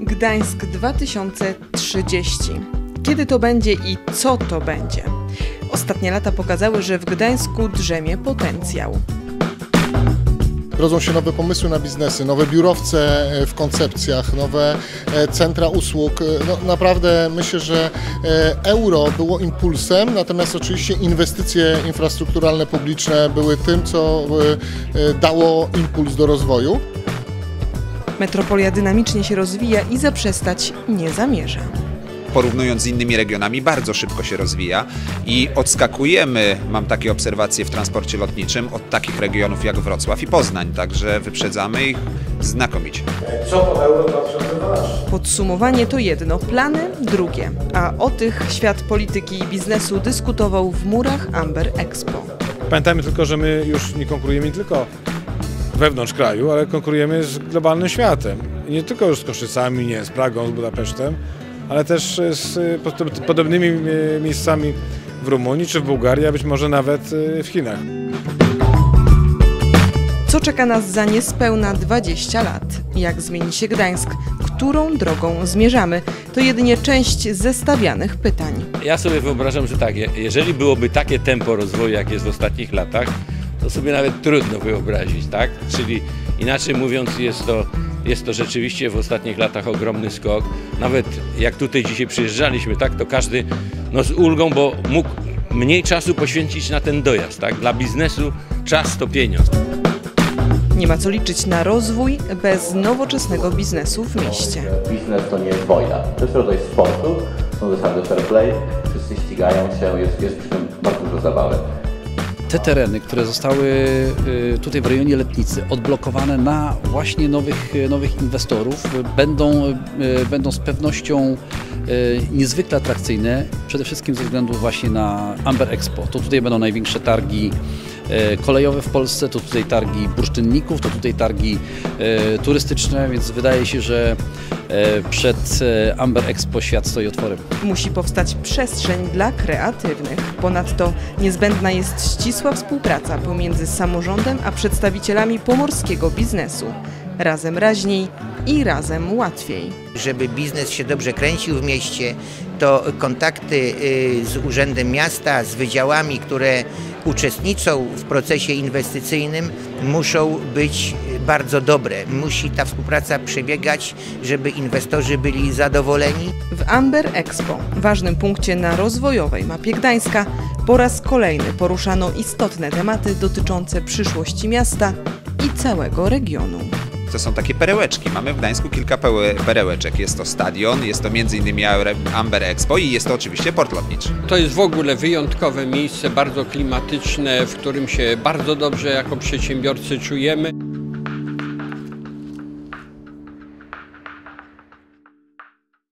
Gdańsk 2030. Kiedy to będzie i co to będzie? Ostatnie lata pokazały, że w Gdańsku drzemie potencjał. Rodzą się nowe pomysły na biznesy, nowe biurowce e, w koncepcjach, nowe e, centra usług. E, No, naprawdę myślę, że euro było impulsem, natomiast oczywiście inwestycje infrastrukturalne publiczne były tym, co dało impuls do rozwoju. Metropolia dynamicznie się rozwija i zaprzestać nie zamierza. Porównując z innymi regionami, bardzo szybko się rozwija i odskakujemy, mam takie obserwacje w transporcie lotniczym, od takich regionów jak Wrocław i Poznań, także wyprzedzamy ich znakomicie. Podsumowanie to jedno, plany drugie, a o tych świat polityki i biznesu dyskutował w murach Amber Expo. Pamiętajmy tylko, że my już nie konkurujemy nie tylko wewnątrz kraju, ale konkurujemy z globalnym światem. I nie tylko już z Koszycami, nie, z Pragą, z Budapesztem, ale też z y, pod- podobnymi y, miejscami w Rumunii czy w Bułgarii, a być może nawet y, w Chinach. Co czeka nas za niespełna 20 lat? Jak zmieni się Gdańsk? Którą drogą zmierzamy? To jedynie część zestawianych pytań. Ja sobie wyobrażam, że tak, je- jeżeli byłoby takie tempo rozwoju, jak jest w ostatnich latach, to sobie nawet trudno wyobrazić, tak? Czyli inaczej mówiąc, jest to, jest to rzeczywiście w ostatnich latach ogromny skok. Nawet jak tutaj dzisiaj przyjeżdżaliśmy, tak, to każdy no, z ulgą, bo mógł mniej czasu poświęcić na ten dojazd, tak? Dla biznesu czas to pieniądz. Nie ma co liczyć na rozwój bez nowoczesnego biznesu w mieście. Biznes to nie jest wojna. To jest rodzaj sportu, są zasady fair play, wszyscy ścigają się, jest, jest przy tym bardzo dużo zabawy. Te tereny, które zostały y, tutaj w rejonie Letnicy odblokowane na właśnie nowych, y, nowych inwestorów, będą, y, będą z pewnością niezwykle atrakcyjne, przede wszystkim ze względu właśnie na Amber Expo. To tutaj będą największe targi kolejowe w Polsce, to tutaj targi bursztynników, to tutaj targi y, turystyczne, więc wydaje się, że y, przed Amber Expo świat stoi otworem. Musi powstać przestrzeń dla kreatywnych. Ponadto niezbędna jest ścisła współpraca pomiędzy samorządem a przedstawicielami pomorskiego biznesu. Razem raźniej i razem łatwiej. Żeby biznes się dobrze kręcił w mieście, to kontakty y, z Urzędem Miasta, z wydziałami, które uczestniczą w procesie inwestycyjnym, muszą być bardzo dobre. Musi ta współpraca przebiegać, żeby inwestorzy byli zadowoleni. W Amber Expo, ważnym punkcie na rozwojowej mapie Gdańska, po raz kolejny poruszano istotne tematy dotyczące przyszłości miasta i całego regionu. To są takie perełeczki. Mamy w Gdańsku kilka perełeczek. Jest to stadion, jest to m.in. Amber Expo i jest to oczywiście port lotniczy. To jest w ogóle wyjątkowe miejsce, bardzo klimatyczne, w którym się bardzo dobrze jako przedsiębiorcy czujemy.